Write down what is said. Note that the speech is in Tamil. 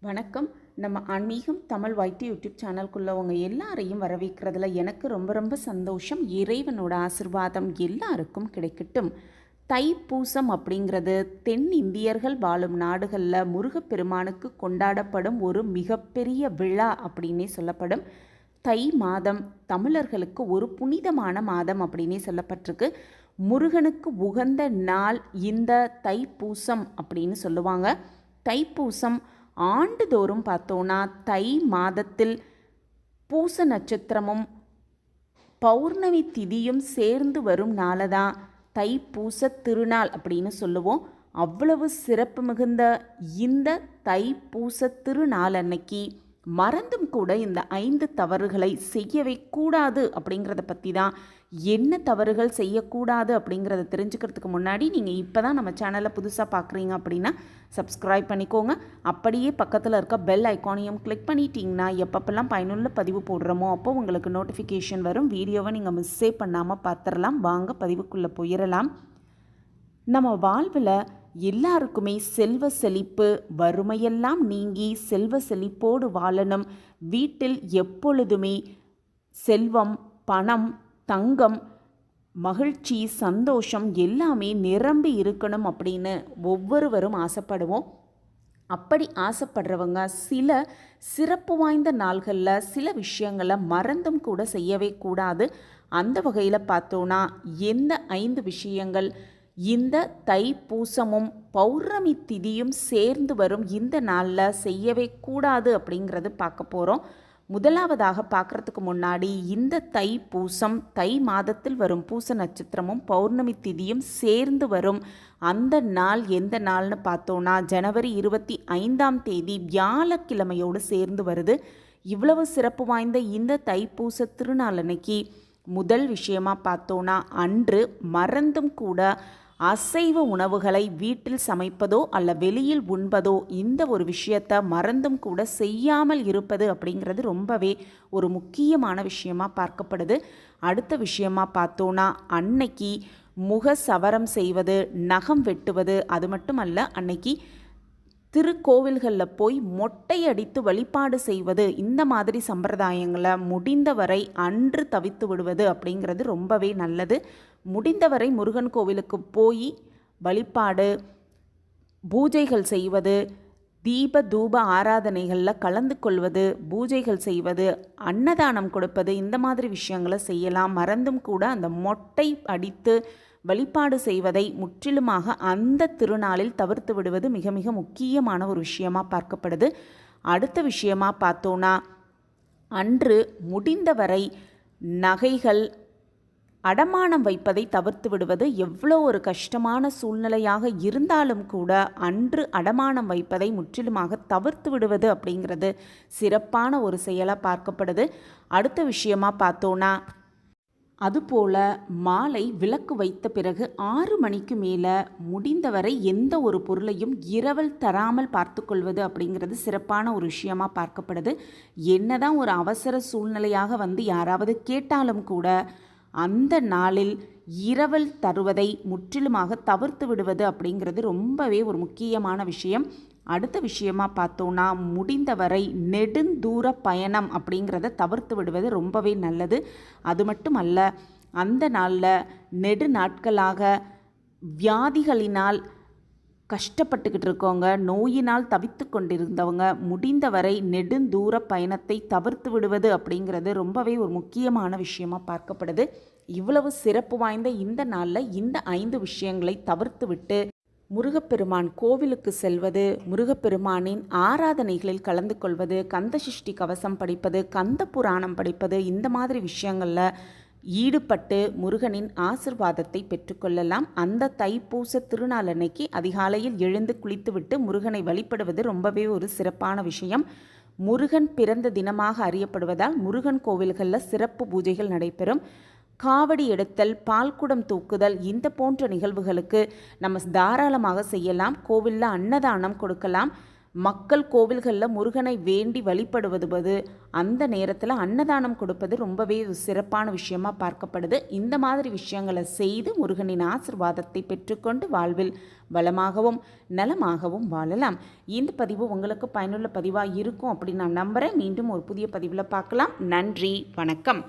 வணக்கம். நம்ம ஆன்மீகம் தமிழ் வைட்டி யூடியூப் சேனல்குள்ளவங்க எல்லாரையும் வரவேற்கிறதுல எனக்கு ரொம்ப ரொம்ப சந்தோஷம். இறைவனோட ஆசிர்வாதம் எல்லாருக்கும் கிடைக்கட்டும். தைப்பூசம் அப்படிங்கிறது தென் இந்தியர்கள் வாழும் நாடுகளில் முருகப்பெருமானுக்கு கொண்டாடப்படும் ஒரு மிகப்பெரிய விழா அப்படின்னே சொல்லப்படும். தை மாதம் தமிழர்களுக்கு ஒரு புனிதமான மாதம் அப்படின்னே சொல்லப்பட்டிருக்கு. முருகனுக்கு உகந்த நாள் இந்த தைப்பூசம் அப்படின்னு சொல்லுவாங்க. தைப்பூசம் ஆண்டுதோறும் பார்த்தோன்னா தை மாதத்தில் பூச நட்சத்திரமும் பௌர்ணமி திதியும் சேர்ந்து வரும் நாளை தான் பூச திருநாள் அப்படின்னு சொல்லுவோம். அவ்வளவு சிறப்பு மிகுந்த இந்த தைப்பூச திருநாள் அன்னைக்கு மறந்தும் கூட இந்த ஐந்து தவறுகளை செய்யவே கூடாது அப்படிங்கிறத பற்றி தான் என்ன தவறுகள் செய்யக்கூடாது அப்படிங்கிறத தெரிஞ்சுக்கிறதுக்கு முன்னாடி நீங்கள் இப்போ தான் நம்ம சேனலை புதுசாக பார்க்குறீங்க அப்படின்னா சப்ஸ்கிரைப் பண்ணிக்கோங்க. அப்படியே பக்கத்தில் இருக்க பெல் ஐக்கானையும் கிளிக் பண்ணிட்டீங்கன்னா எப்பப்பெல்லாம் பயனுள்ள பதிவு போடுறோமோ அப்போ உங்களுக்கு நோட்டிஃபிகேஷன் வரும். வீடியோவை நீங்கள் மிஸ்ஸே பண்ணாமல் பார்த்துடலாம். வாங்க பதிவுக்குள்ளே போயிடலாம். நம்ம வாழ்வில் எல்லாருக்குமே செல்வ செழிப்பு வறுமையெல்லாம் நீங்கி செல்வ செழிப்போடு வாழணும். வீட்டில் எப்பொழுதுமே செல்வம் பணம் தங்கம் மகிழ்ச்சி சந்தோஷம் எல்லாமே நிரம்பி இருக்கணும் அப்படின்னு ஒவ்வொருவரும் ஆசைப்படுவோம். அப்படி ஆசைப்படுறவங்க சில சிறப்பு வாய்ந்த நாள்களில் சில விஷயங்களை மறந்தும் கூட செய்யவே கூடாது. அந்த வகையில் பார்த்தோன்னா எந்த ஐந்து விஷயங்கள் இந்த தைப்பூசமும் பௌர்ணமி திதியும் சேர்ந்து வரும் இந்த நாளில் செய்யவே கூடாது அப்படிங்கிறது பார்க்க போகிறோம் முதலாவதாக பார்க்குறதுக்கு முன்னாடி இந்த தை பூசம் தை மாதத்தில் வரும் பூச நட்சத்திரமும் பௌர்ணமி திதியும் சேர்ந்து வரும். அந்த நாள் எந்த நாள்னு பார்த்தோன்னா ஜனவரி இருபத்தி ஐந்தாம் தேதி வியாழக்கிழமையோடு சேர்ந்து வருது. இவ்வளவு சிறப்பு வாய்ந்த இந்த தைப்பூச திருநாள் அன்னைக்கு முதல் விஷயமாக பார்த்தோன்னா அன்று மறந்தும் கூட அசைவ உணவுகளை வீட்டில் சமைப்பதோ அல்ல வெளியில் உண்பதோ இந்த ஒரு விஷயத்தை மறந்தும் கூட செய்யாமல் இருப்பது அப்படிங்கிறது ரொம்பவே ஒரு முக்கியமான விஷயமா பார்க்கப்படுது. அடுத்த விஷயமா பார்த்தோன்னா அன்னைக்கு முக சவரம் செய்வது நகம் வெட்டுவது அது மட்டுமல்ல அன்னைக்கு திருக்கோவில்களில் போய் மொட்டை அடித்து வழிபாடு செய்வது இந்த மாதிரி சம்பிரதாயங்களை முடிந்தவரை அன்று தவித்து விடுவது அப்படிங்கிறது ரொம்பவே நல்லது. முடிந்தவரை முருகன் கோவிலுக்கு போய் வழிபாடு பூஜைகள் செய்வது தீப தூப ஆராதனைகளில் கலந்து கொள்வது பூஜைகள் செய்வது அன்னதானம் கொடுப்பது இந்த மாதிரி விஷயங்களை செய்யலாம். மறந்தும் கூட அந்த மொட்டை அடித்து வழிபாடு செய்வதை முற்றிலுமாக அந்த திருநாளில் தவிர்த்து விடுவது மிக மிக முக்கியமான ஒரு விஷயமாக பார்க்கப்படுது. அடுத்த விஷயமா பார்த்தோன்னா அன்று முடிந்தவரை நகைகள் அடமானம் வைப்பதை தவிர்த்து விடுவது எவ்வளோ ஒரு கஷ்டமான சூழ்நிலையாக இருந்தாலும் கூட அன்று அடமானம் வைப்பதை முற்றிலுமாக தவிர்த்து விடுவது அப்படிங்கிறது சிறப்பான ஒரு செயலாக பார்க்கப்படுது. அடுத்த விஷயமா பார்த்தோன்னா அதுபோல மாலை விளக்கு வைத்த பிறகு ஆறு மணிக்கு மேலே முடிந்தவரை எந்த ஒரு பொருளையும் இரவல் தராமல் பார்த்துக்கொள்வது அப்படிங்கிறது சிறப்பான ஒரு விஷயமாக பார்க்கப்படுது. என்னதான் ஒரு அவசர சூழ்நிலையாக வந்து யாராவது கேட்டாலும் கூட அந்த நாளில் இரவல் தருவதை முற்றிலுமாக தவிர்த்து விடுவது அப்படிங்கிறது ரொம்பவே ஒரு முக்கியமான விஷயம். அடுத்த விஷயமா பார்த்தோன்னா முடிந்தவரை நெடுந்தூர பயணம் அப்படிங்கிறத தவிர்த்து விடுவது ரொம்பவே நல்லது. அது மட்டும் அல்ல அந்த நாளில் நெடு நாட்களாக வியாதிகளினால் கஷ்டப்பட்டுக்கிட்டு இருக்கவங்க நோயினால் தவித்து கொண்டிருந்தவங்க முடிந்தவரை நெடுந்தூர பயணத்தை தவிர்த்து விடுவது அப்படிங்கிறது ரொம்பவே ஒரு முக்கியமான விஷயமா பார்க்கப்படுது. இவ்வளவு சிறப்பு வாய்ந்த இந்த நாளில் இந்த ஐந்து விஷயங்களை தவிர்த்து விட்டு முருகப்பெருமான் கோவிலுக்கு செல்வது முருகப்பெருமானின் ஆராதனைகளில் கலந்து கொள்வது கந்த சிருஷ்டி கவசம் படிப்பது கந்த புராணம் படிப்பது இந்த மாதிரி விஷயங்களில் ஈடுபட்டு முருகனின் ஆசிர்வாதத்தை பெற்றுக்கொள்ளலாம் அந்த தைப்பூச திருநாள் அன்னைக்கு அதிகாலையில் எழுந்து குளித்துவிட்டு முருகனை வழிபடுவது ரொம்பவே ஒரு சிறப்பான விஷயம். முருகன் பிறந்த தினமாக அறியப்படுவதால் முருகன் கோவில்களில் சிறப்பு பூஜைகள் நடைபெறும். காவடி எடுத்தல் பால்குடம் தூக்குதல் இந்த போன்ற நிகழ்வுகளுக்கு நம்ம தாராளமாக செய்யலாம். கோவிலில் அன்னதானம் கொடுக்கலாம். மக்கள் கோவில்களில் முருகனை வேண்டி வழிபடுவது அந்த நேரத்தில் அன்னதானம் கொடுப்பது ரொம்பவே சிறப்பான விஷயமா பார்க்கப்படுது. இந்த மாதிரி விஷயங்களை செய்து முருகனின் ஆசிர்வாதத்தை பெற்றுக்கொண்டு வாழ்வில் வளமாகவும் நலமாகவும் வாழலாம். இந்த பதிவு உங்களுக்கு பயனுள்ள பதிவாக இருக்கும் அப்படின்னு நான் நம்புகிறேன் மீண்டும் ஒரு புதிய பதிவில் பார்க்கலாம். நன்றி வணக்கம்.